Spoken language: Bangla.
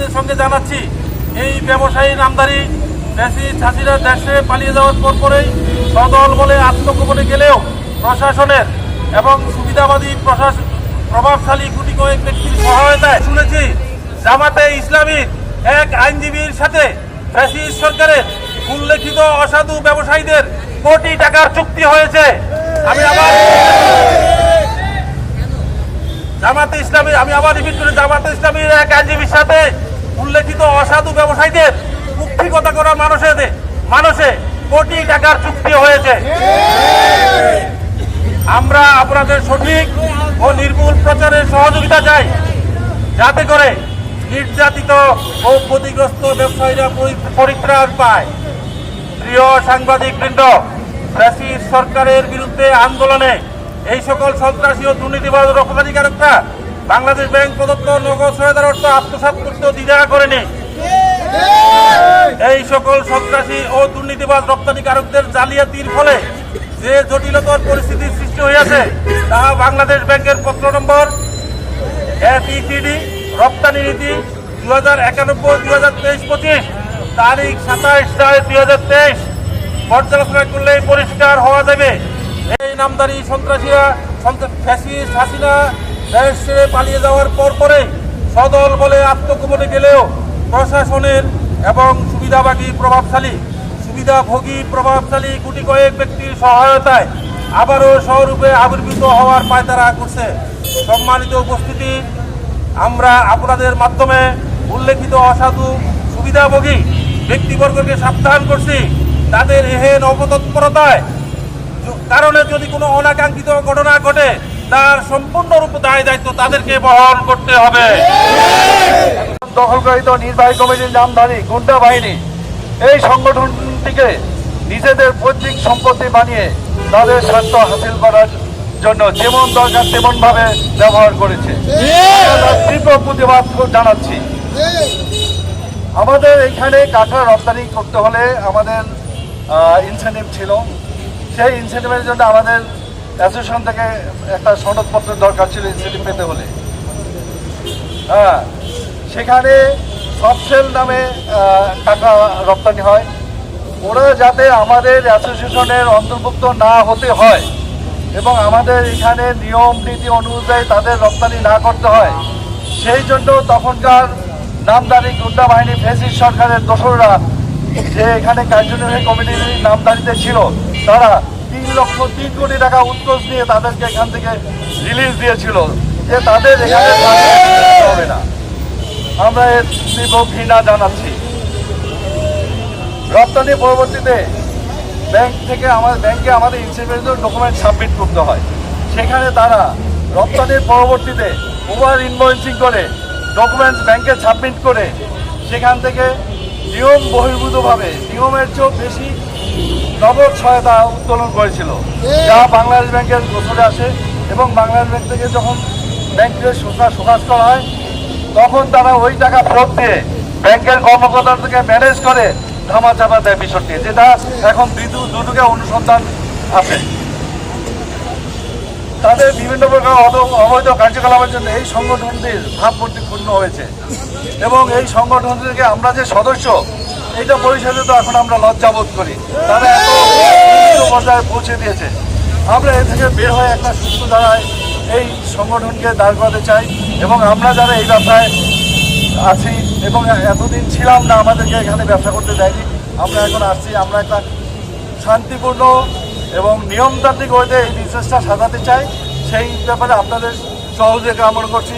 দুঃখের সঙ্গে জানাচ্ছি, এই ব্যবসায়ী নামদারি দেশি চাষিরা দেশে পালিয়ে যাওয়ার পর পরেই সদল বলে আত্মগোপনে গেলেও প্রশাসনের এবং সুবিধাবাদী প্রশাসন প্রভাবশালী গুটি কয়েক ব্যক্তির সহায়তায় শুনেছি, জামাতে ইসলামীর এক আইনজীবীর সাথে ফ্যাসিস্ট সরকারের উল্লেখিত অসাধু ব্যবসায়ীদের কোটি টাকার চুক্তি হয়েছে। আমি আবার জামাতে ইসলামী, আমি আবার রিপিট করি, জামাতে ইসলামীর এক আইনজীবীর সাথে উল্লেখিত অসাধু ব্যবসায়ীদের মুক্তিগতা করা মানুষে মানুষে কোটি টাকার চুক্তি হয়েছে। আমরা আপনাদের সঠিক ও নির্মূল প্রচারের সহযোগিতা চাই। যাতে করে নির্যাতিত ও ক্ষতিগ্রস্ত ব্যবসায়ীরা পরি- পরিত্রাণ পায়। প্রিয় সাংবাদিক বৃন্দ সরকারের বিরুদ্ধে আন্দোলনে এই সকল সন্ত্রাসী ও দুর্নীতিবাদ রক্ষাধিকারকরা বাংলাদেশ ব্যাংক প্রদত্ত নগদ সহায়তার অর্থ আত্মসাৎ করতেও দ্বিধা করেনি। এই সকল সন্ত্রাসী ও দুর্নীতিবাদ রপ্তানিকারকদের জালিয়াতির ফলে যে জটিলতার পরিস্থিতির সৃষ্টি হইয়াছে, তাহা বাংলাদেশ ব্যাংকের পত্র নম্বর এফইসিডি, রপ্তানি নীতি দু হাজার একানব্বই, দুই হাজার তেইশ, পঁচিশ, তারিখ সাতাইশ নয়, দুই হাজার তেইশ। পর্যালোচনা করলে পরিষ্কার হওয়া যাবে। এই নামদারি সন্ত্রাসীরা সন্ত্রাস- ফ্যাসিস্ট হাসিনা দেশ ছেড়ে পালিয়ে যাওয়ার পর পরে সদল বলে আত্মগোপনে গেলেও প্রশাসনের এবং সুবিধাবাদী প্রভাবশালী, সুবিধাভোগী প্রভাবশালী গুটি কয়েক ব্যক্তির সহায়তায় আবারও স্বরূপে আবির্ভূত হওয়ার পায়তারা করছে। সম্মানিত উপস্থিতি, আমরা আপনাদের মাধ্যমে উল্লেখিত অসাধু, সুবিধাভোগী ব্যক্তিবর্গকে সাবধান করছি। তাদের এহেন অপতৎপরতায়, কারণে যদি কোনো অনাকাঙ্ক্ষিত ঘটনা ঘটে তার সম্পূর্ণরূপে দায় দায়িত্ব তাদেরকে বহন করতে হবে। দখলকৃত নির্বাহী কমিটির নামধারী গুন্ডা বাহিনী, এই সংগঠনটিকে নিজেদের পৈতৃক সম্পত্তি বানিয়ে তাদের স্বার্থ হাসিল করার জন্য যেমন দরকার তেমন ভাবে ব্যবহার করেছে। তীব্র প্রতিবাদ জানাচ্ছি। আমাদের এখানে কাঁচা রপ্তানি করতে হলে আমাদের ইনসেন্টিভ ছিল। সেই ইনসেন্টিভের জন্য আমাদের অ্যাসোসিয়েশন থেকে একটা সনদপত্রের দরকার ছিল ইনসেন্টিভ পেতে হলে। হ্যাঁ সেখানে সফটসেল নামে টাকা রপ্তানি হয়। ওরা যাতে আমাদের অ্যাসোসিয়েশনের অন্তর্ভুক্ত না হতে হয় এবং আমাদের এখানে নিয়ম, নীতি অনুযায়ী তাদের রপ্তানি না করতে হয়, সেই জন্য তখনকার নামদারি গুন্ডা বাহিনী ফেসিস সরকারের দোসররা যে এখানে কার্যনির্বাহী কমিটির নামদারিতে ছিল, তারা তিন লক্ষ তিন কোটি টাকা উৎকোচ নিয়ে তাদেরকে এখান থেকে রিলিজ দিয়েছিল। যে তাদের এখানে হবে না। আমরা এর তীব্র ঘৃণা জানাচ্ছি। রপ্তানি পরবর্তীতে ব্যাংক থেকে আমাদের ব্যাংকে আমাদের ইনসিডেন্ট ডকুমেন্ট সাবমিট করতে হয়। সেখানে তারা রপ্তানির পরবর্তীতে ওভার ইনভয়েসিং করে ডকুমেন্টস ব্যাংকে সাবমিট করে, সেখান থেকে নিয়ম বহির্ভূতভাবে, নিয়মের চেয়েও বেশি নগদ সহায়তা উত্তোলন করেছিল। যা বাংলাদেশ ব্যাংকের গোসরে আসে এবং বাংলাদেশ ব্যাংক থেকে যখন ব্যাংকের সুকাশ সুকাশ করা হয় তখন তারা ওই টাকা ফেরত দিয়ে ব্যাংকের কর্মকর্তা থেকে ম্যানেজ করে ধামা চাপা দেয় বিষয়টি যেটা এখন বিদ্যুৎ দুদুকে অনুসন্ধান আছে। তাদের বিভিন্ন প্রকার অবৈধ কার্যকলাপের জন্য এই সংগঠনটির ভাবমূর্তি ক্ষুণ্ণ হয়েছে। এবং এই সংগঠনটিকে আমরা যে সদস্য এইটা পরিষদে তো এখন আমরা লজ্জাবোধ করি। তারা এত পর্যায়ে পৌঁছে দিয়েছে। আমরা এ থেকে বের হয়ে একটা সুস্থ ধারায় এই সংগঠনকে দাঁড় করাতে চাই এবং আমরা যারা এই ব্যবসায় আছি এবং এতদিন ছিলাম না, আমাদেরকে এখানে ব্যবসা করতে দেয়নি, আমরা এখন আসছি, আমরা একটা শান্তিপূর্ণ এবং নিয়মতান্ত্রিক ওয়েতে এই বিজনেসটা সাজাতে চাই। সেই ব্যাপারে আপনাদের সহযোগিতা কামনা করছি।